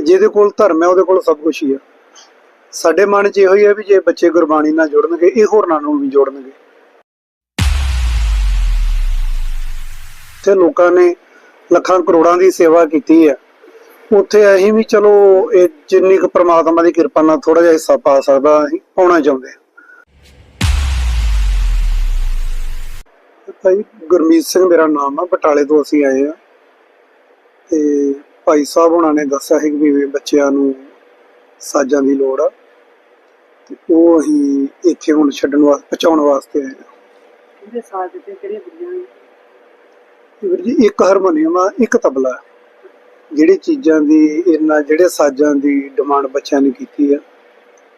ਤੇ ਜਿਹਦੇ ਕੋਲ ਧਰਮ ਹੈ, ਉਹਦੇ ਕੋਲ ਸਭ ਕੁਝ ਹੀ ਹੈ। ਸਾਡੇ ਮਨ 'ਚ ਇਹੋ ਹੀ ਹੈ ਵੀ ਜੇ ਬੱਚੇ ਗੁਰਬਾਣੀ ਨਾਲ ਜੁੜਨਗੇ, ਇਹ ਹੋਰਨਾਂ ਨੂੰ ਵੀ ਜੋੜਨਗੇ। ਤੇ ਲੋਕਾਂ ਨੇ ਲੱਖਾਂ ਕਰੋੜਾਂ ਦੀ ਸੇਵਾ ਕੀਤੀ ਹੈ। ਉੱਥੇ ਅਸੀਂ ਵੀ ਚਲੋ, ਇਹ ਜਿੰਨੀ ਕੁ ਪ੍ਰਮਾਤਮਾ ਦੀ ਕਿਰਪਾ ਨਾਲ ਥੋੜਾ ਜਿਹਾ ਹਿੱਸਾ ਪਾ ਸਕਦਾ, ਅਸੀਂ ਪਾਉਣਾ ਚਾਹੁੰਦੇ ਹਾਂ। ਭਾਈ ਗੁਰਮੀਤ ਸਿੰਘ ਮੇਰਾ ਨਾਮ ਆ, ਬਟਾਲੇ ਤੋਂ ਅਸੀਂ ਆਏ ਆ ਤੇ ਭਾਈ ਸਾਹਿਬ ਉਹਨਾਂ ਨੇ ਦੱਸਿਆ ਸੀ ਕਿ ਵੀ ਬੱਚਿਆਂ ਨੂੰ ਸਾਜ਼ਾਂ ਦੀ ਲੋੜ ਆ। ਤੇ ਉਹ ਅਸੀਂ ਇੱਥੇ ਹੁਣ ਛੱਡਣ ਵਾਸਤੇ ਪਹੁੰਚਾਉਣ ਵਾਸਤੇ ਆਏ ਆ। ਕਿਹਦੇ ਸਾਥ ਦਿੱਤੇ ਕਿਹੜੀਆਂ ਬੁੱਝੀਆਂ ਨੇ? ਤੇ ਵੀਰ ਜੀ ਇੱਕ ਹਾਰਮੋਨੀਅਮ ਆ ਇੱਕ ਤਬਲਾ ਜਿਹੜੀ ਚੀਜ਼ਾਂ ਦੀ ਇਹਨਾਂ ਜਿਹੜੇ ਸਾਜ਼ਾਂ ਦੀ ਡਿਮਾਂਡ ਬੱਚਿਆਂ ਨੇ ਕੀਤੀ ਆ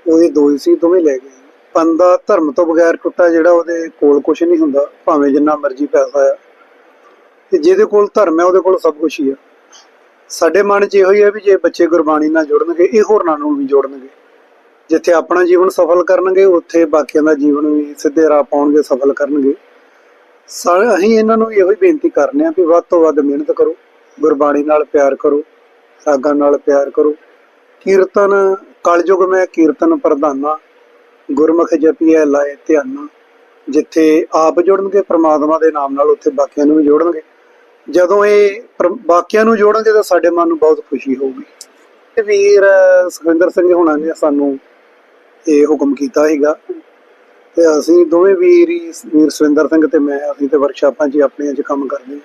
ਉਹਦੇ ਦੋ ਹੀ ਸੀ ਦੋਵੇਂ ਲੈ ਗਏ। ਬੰਦਾ ਧਰਮ ਤੋਂ ਬਗੈਰ ਟੁੱਟਾ ਜਿਹੜਾ ਉਹਦੇ ਕੋਲ ਕੁਝ ਨਹੀਂ ਹੁੰਦਾ ਭਾਵੇਂ ਜਿੰਨਾ ਮਰਜ਼ੀ ਪੈਸਾ ਆ। ਤੇ ਜਿਹਦੇ ਕੋਲ ਧਰਮ ਹੈ ਉਹਦੇ ਕੋਲ ਸਭ ਕੁਝ ਹੀ ਆ। ਸਾਡੇ ਮਨ 'ਚ ਇਹੋ ਹੀ ਹੈ ਵੀ ਜੇ ਬੱਚੇ ਗੁਰਬਾਣੀ ਨਾਲ ਜੁੜਨਗੇ, ਇਹ ਹੋਰਨਾਂ ਨੂੰ ਵੀ ਜੋੜਨਗੇ। ਜਿੱਥੇ ਆਪਣਾ ਜੀਵਨ ਸਫਲ ਕਰਨਗੇ, ਉੱਥੇ ਬਾਕੀਆਂ ਦਾ ਜੀਵਨ ਵੀ ਸਿੱਧੇ ਰਾਹ ਪਾਉਣਗੇ, ਸਫਲ ਕਰਨਗੇ। ਸਾਰੇ ਅਸੀਂ ਇਹਨਾਂ ਨੂੰ ਇਹੋ ਹੀ ਬੇਨਤੀ ਕਰਨੇ ਆ ਵੀ ਵੱਧ ਤੋਂ ਵੱਧ ਮਿਹਨਤ ਕਰੋ, ਗੁਰਬਾਣੀ ਨਾਲ ਪਿਆਰ ਕਰੋ, ਸਾਗਾਂ ਨਾਲ ਪਿਆਰ ਕਰੋ। ਕੀਰਤਨ, ਕਲਯੁਗ ਮੈਂ ਕੀਰਤਨ ਪ੍ਰਧਾਨਾ, ਗੁਰਮੁਖ ਜਪੀਐ ਲਾਏ ਧਿਆਨਾ, ਜਿੱਥੇ ਆਪ ਜੁੜਨਗੇ, ਪ੍ਰਮਾਤਮਾ ਦੇ ਨਾਮ ਨਾਲ ਉੱਥੇ ਬਾਕੀਆਂ ਨੂੰ ਵੀ ਜੋੜਨਗੇ। ਜਦੋਂ ਇਹ ਪਰ- ਨੂੰ ਜੋੜਨਗੇ ਤਾਂ ਸਾਡੇ ਮਨ ਨੂੰ ਬਹੁਤ ਖੁਸ਼ੀ ਹੋਊਗੀ। ਵੀਰ ਸੁਖਵਿੰਦਰ ਸਿੰਘ ਹੁਣਾਂ ਨੇ ਸਾਨੂੰ ਇਹ ਹੁਕਮ ਕੀਤਾ ਸੀਗਾ। ਤੇ ਅਸੀਂ ਦੋਵੇਂ ਵੀਰ ਹੀ ਵੀਰ ਸੁਰਿੰਦਰ ਸਿੰਘ ਤੇ ਮੈਂ, ਅਸੀਂ ਤੇ ਵਰਕਸ਼ਾਪਾਂ 'ਚ ਆਪਣੀਆਂ 'ਚ ਕੰਮ ਕਰਦੇ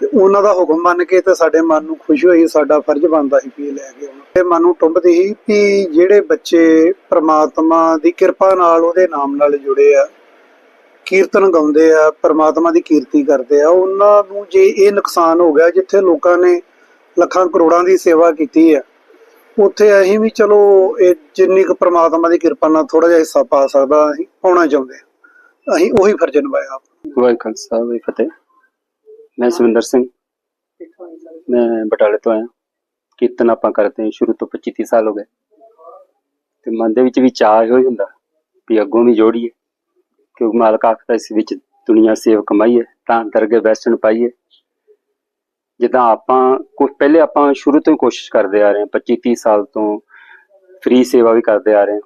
ਤੇ ਉਹਨਾਂ ਦਾ ਹੁਕਮ ਮੰਨ ਕੇ ਤੇ ਸਾਡੇ ਮਨ ਨੂੰ ਖੁਸ਼ੀ ਹੋਈ, ਸਾਡਾ ਫਰਜ਼ ਬਣਦਾ ਸੀ ਵੀ ਇਹ ਲੈ ਕੇ ਆਉਣਾ। ਤੇ ਮਨ ਨੂੰ ਟੁੰਬਦੀ ਸੀ ਵੀ ਜਿਹੜੇ ਬੱਚੇ ਪ੍ਰਮਾਤਮਾ ਦੀ ਕਿਰਪਾ ਨਾਲ ਉਹਦੇ ਨਾਮ ਨਾਲ ਜੁੜੇ ਆ ਕੀਰਤਨ ਗਾਉਂਦੇ ਆ, ਪ੍ਰਮਾਤਮਾ ਦੀ ਕੀਰਤੀ ਕਰਦੇ ਆ, ਉਹਨਾਂ ਨੂੰ ਜੇ ਇਹ ਨੁਕਸਾਨ ਹੋ ਗਿਆ, ਜਿੱਥੇ ਲੋਕਾਂ ਨੇ ਲੱਖਾਂ ਕਰੋੜਾਂ ਦੀ ਸੇਵਾ ਕੀਤੀ ਆ, ਉੱਥੇ ਅਸੀਂ ਵੀ ਚਲੋ ਇਹ ਜਿੰਨੀ ਕੁ ਪ੍ਰਮਾਤਮਾ ਦੀ ਕਿਰਪਾ ਨਾਲ ਥੋੜਾ ਜਿਹਾ ਹਿੱਸਾ ਪਾ ਸਕਦਾ, ਅਸੀਂ ਪਾਉਣਾ ਚਾਹੁੰਦੇ ਹਾਂ ਅਸੀਂ ਉਹੀ ਫਰਜ਼ ਨਿਭਾਇਆ ਵਾਹਿਗੁਰੂ ਖਾਲਸਾ, ਵਾਹਿਗੁਰੂ ਫਤਿਹ। ਮੈਂ ਸੁਰਿੰਦਰ ਸਿੰਘ। ਮੈਂ ਬਟਾਲੇ ਤੋਂ ਆਇਆ। ਕੀਰਤਨ ਆਪਾਂ ਕਰਦੇ ਹਾਂ, ਸ਼ੁਰੂ ਤੋਂ 25 30 ਸਾਲ ਹੋ ਗਏ। ਤੇ ਮਨ ਦੇ ਵਿੱਚ ਵੀ ਚਾਹ ਇਹੋ ਹੁੰਦਾ ਵੀ ਅੱਗੋਂ ਵੀ ਜੋੜੀਏ। ਕਿਉਂਕਿ ਮਾਲਕ ਆਖਦਾ ਇਸ ਵਿੱਚ ਦੁਨੀਆ ਸੇਵ ਕਮਾਈਏ, ਤਾਂ ਦਰਗੇ ਵੈਸਟਰਨ ਪਾਈਏ। ਜਿੱਦਾਂ ਆਪਾਂ ਕੁਝ ਪਹਿਲੇ ਆਪਾਂ ਸ਼ੁਰੂ ਤੋਂ ਹੀ ਕੋਸ਼ਿਸ਼ ਕਰਦੇ ਆ ਰਹੇ ਹਾਂ 25 30 ਸਾਲ ਤੋਂ ਫ੍ਰੀ ਸੇਵਾ ਵੀ ਕਰਦੇ ਆ ਰਹੇ ਹਾਂ।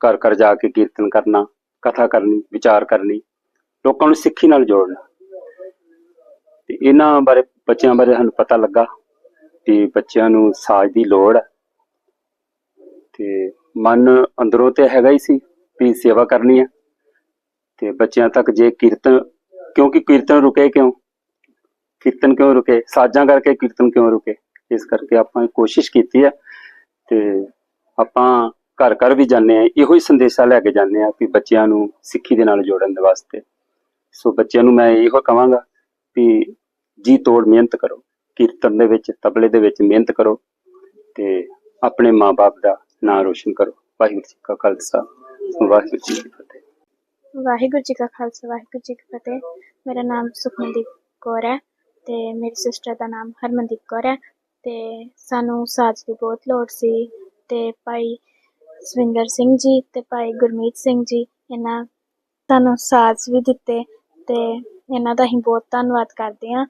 ਘਰ ਘਰ ਜਾ ਕੇ ਕੀਰਤਨ ਕਰਨਾ, ਕਥਾ ਕਰਨੀ, ਵਿਚਾਰ ਕਰਨੀ, ਲੋਕਾਂ ਨੂੰ ਸਿੱਖੀ ਨਾਲ ਜੋੜਨਾ। ਤੇ ਇਹਨਾਂ ਬਾਰੇ, ਬੱਚਿਆਂ ਬਾਰੇ ਸਾਨੂੰ ਪਤਾ ਲੱਗਾ ਕਿ ਬੱਚਿਆਂ ਨੂੰ ਸਾਜ ਦੀ ਲੋੜ ਹੈ। ਤੇ ਮਨ ਅੰਦਰੋਂ ਤੇ ਹੈਗਾ ਹੀ ਸੀ ਵੀ ਸੇਵਾ ਕਰਨੀ ਹੈ। ਤੇ ਬੱਚਿਆਂ ਤੱਕ ਜੇ ਕੀਰਤਨ, ਕਿਉਂਕਿ ਕੀਰਤਨ ਰੁਕੇ ਕਿਉਂ? ਕੀਰਤਨ ਕਿਉਂ ਰੁਕੇ? ਸਾਜ਼ਾਂ ਕਰਕੇ ਕੀਰਤਨ ਕਿਉਂ ਰੁਕੇ? ਇਸ ਕਰਕੇ ਆਪਾਂ ਕੋਸ਼ਿਸ਼ ਕੀਤੀ ਹੈ ਤੇ ਆਪਾਂ ਘਰ ਘਰ ਵੀ ਜਾਂਦੇ ਆ ਇਹੋ ਹੀ ਸੰਦੇਸ਼ਾ ਲੈ ਕੇ ਜਾਂਦੇ ਆ ਵੀ ਬੱਚਿਆਂ ਨੂੰ ਸਿੱਖੀ ਦੇ ਨਾਲ ਜੋੜਨ ਦੇ ਵਾਸਤੇ। ਸੋ ਬੱਚਿਆਂ ਨੂੰ ਮੈਂ ਇਹੋ ਕਹਾਂਗਾ ਵੀ ਜੀ ਤੋੜ ਮਿਹਨਤ ਕਰੋ, ਕੀਰਤਨ ਦੇ ਵਿੱਚ, ਤਬਲੇ ਦੇ ਵਿੱਚ ਮਿਹਨਤ ਕਰੋ ਤੇ ਆਪਣੇ ਮਾਪੇ ਦਾ ਨਾਂ ਰੋਸ਼ਨ ਕਰੋ। ਵਾਹਿਗੁਰੂ ਜੀ ਕਾ ਖਾਲਸਾ, ਵਾਹਿਗੁਰੂ ਜੀ ਵਾਹਿਗੁਰੂ ਜੀ ਕਾ ਖਾਲਸਾ, ਵਾਹਿਗੁਰੂ ਜੀ ਕੀ ਫਤਿਹ। ਮੇਰਾ ਨਾਮ ਸੁਖਮਨਦੀਪ ਕੌਰ ਹੈ ਤੇ ਮੇਰੀ ਸਿਸਟਰ ਦਾ ਨਾਮ ਹਰਮਨਦੀਪ ਕੌਰ ਹੈ ਤੇ ਸਾਨੂੰ ਸਾਜ ਦੀ ਬਹੁਤ ਲੋੜ ਸੀ ਤੇ ਭਾਈ ਸਵਿੰਦਰ ਸਿੰਘ ਜੀ ਤੇ ਭਾਈ ਗੁਰਮੀਤ ਸਿੰਘ ਜੀ, ਇਹਨਾਂ ਸਾਨੂੰ ਸਾਜ ਵੀ ਦਿੱਤੇ ਤੇ ਇਹਨਾਂ ਦਾ ਅਸੀਂ ਬਹੁਤ ਧੰਨਵਾਦ ਕਰਦੇ ਹਾਂ।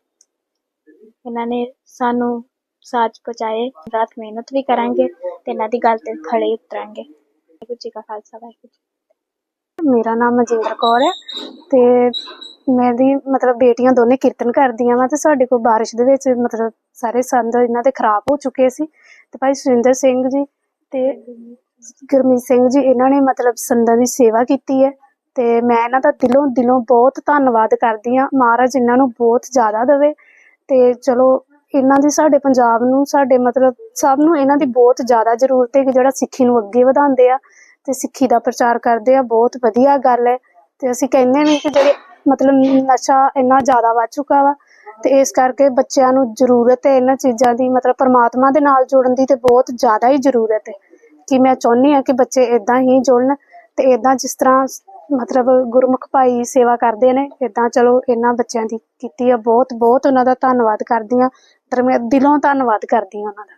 ਇਹਨਾਂ ਨੇ ਸਾਨੂੰ ਸਾਜ ਪਹੁੰਚਾਏ, ਰਾਤ ਮਿਹਨਤ ਵੀ ਕਰਾਂਗੇ ਤੇ ਇਹਨਾਂ ਦੀ ਗੱਲ ਤੇ ਖੜੇ ਉਤਰਾਂਗੇ। ਵਾਹਿਗੁਰੂ ਜੀ ਕਾ ਖਾਲਸਾ, ਵਾਹਿਗੁਰੂ ਜੀ ਮੇਰਾ ਨਾਮ ਮਨਜਿੰਦਰ ਕੌਰ ਹੈ ਤੇ ਮੇਰੀ ਮਤਲਬ ਬੇਟੀਆਂ ਦੋਨੇ ਕੀਰਤਨ ਕਰਦੀਆਂ ਵਾ ਤੇ ਸਾਡੇ ਕੋਲ ਬਾਰਿਸ਼ ਦੇ ਵਿੱਚ ਮਤਲਬ ਸਾਰੇ ਸੰਦ ਇਹਨਾਂ ਦੇ ਖਰਾਬ ਹੋ ਚੁੱਕੇ ਸੀ ਤੇ ਭਾਈ ਸੁਰਿੰਦਰ ਸਿੰਘ ਜੀ ਤੇ ਗੁਰਮੀਤ ਸਿੰਘ ਜੀ, ਇਹਨਾਂ ਨੇ ਮਤਲਬ ਸੰਦਾਂ ਦੀ ਸੇਵਾ ਕੀਤੀ ਹੈ ਤੇ ਮੈਂ ਇਹਨਾਂ ਦਾ ਦਿਲੋਂ ਦਿਲੋਂ ਬਹੁਤ ਧੰਨਵਾਦ ਕਰਦੀ ਹਾਂ, ਮਹਾਰਾਜ ਇਹਨਾਂ ਨੂੰ ਬਹੁਤ ਜ਼ਿਆਦਾ ਦੇਵੇ ਤੇ ਚਲੋ ਇਹਨਾਂ ਦੀ ਸਾਡੇ ਪੰਜਾਬ ਨੂੰ, ਸਾਡੇ ਮਤਲਬ ਸਭ ਨੂੰ ਇਹਨਾਂ ਦੀ ਬਹੁਤ ਜ਼ਿਆਦਾ ਜ਼ਰੂਰਤ ਹੈ ਕਿ ਜਿਹੜਾ ਸਿੱਖੀ ਨੂੰ ਅੱਗੇ ਵਧਾਉਂਦੇ ਆ ਤੇ ਸਿੱਖੀ ਦਾ ਪ੍ਰਚਾਰ ਕਰਦੇ ਆ, ਬਹੁਤ ਵਧੀਆ ਗੱਲ ਹੈ। ਤੇ ਅਸੀਂ ਕਹਿੰਦੇ ਵੀ ਕਿ ਜਿਹੜੇ ਮਤਲਬ ਨਸ਼ਾ ਇੰਨਾ ਜ਼ਿਆਦਾ ਵੱਧ ਚੁੱਕਾ ਵਾ ਤੇ ਇਸ ਕਰਕੇ ਬੱਚਿਆਂ ਨੂੰ ਜ਼ਰੂਰਤ ਹੈ ਇਹਨਾਂ ਚੀਜ਼ਾਂ ਦੀ, ਮਤਲਬ ਪਰਮਾਤਮਾ ਦੇ ਨਾਲ ਜੁੜਨ ਦੀ ਤੇ ਬਹੁਤ ਜ਼ਿਆਦਾ ਹੀ ਜ਼ਰੂਰਤ ਹੈ। ਕਿ ਮੈਂ ਚਾਹੁੰਦੀ ਹਾਂ ਕਿ ਬੱਚੇ ਇਦਾਂ ਹੀ ਜੁੜਨ ਤੇ ਇਦਾਂ ਜਿਸ ਤਰ੍ਹਾਂ ਮਤਲਬ ਗੁਰਮੁਖ ਭਾਈ ਸੇਵਾ ਕਰਦੇ ਨੇ ਇਦਾਂ ਚਲੋ ਇਹਨਾਂ ਬੱਚਿਆਂ ਦੀ ਕੀਤੀ ਆ। ਬਹੁਤ ਬਹੁਤ ਉਹਨਾਂ ਦਾ ਧੰਨਵਾਦ ਕਰਦੀ ਹਾਂ। ਤੇ ਮੈਂ ਦਿਲੋਂ ਧੰਨਵਾਦ ਕਰਦੀ ਹਾਂ ਉਹਨਾਂ ਦਾ।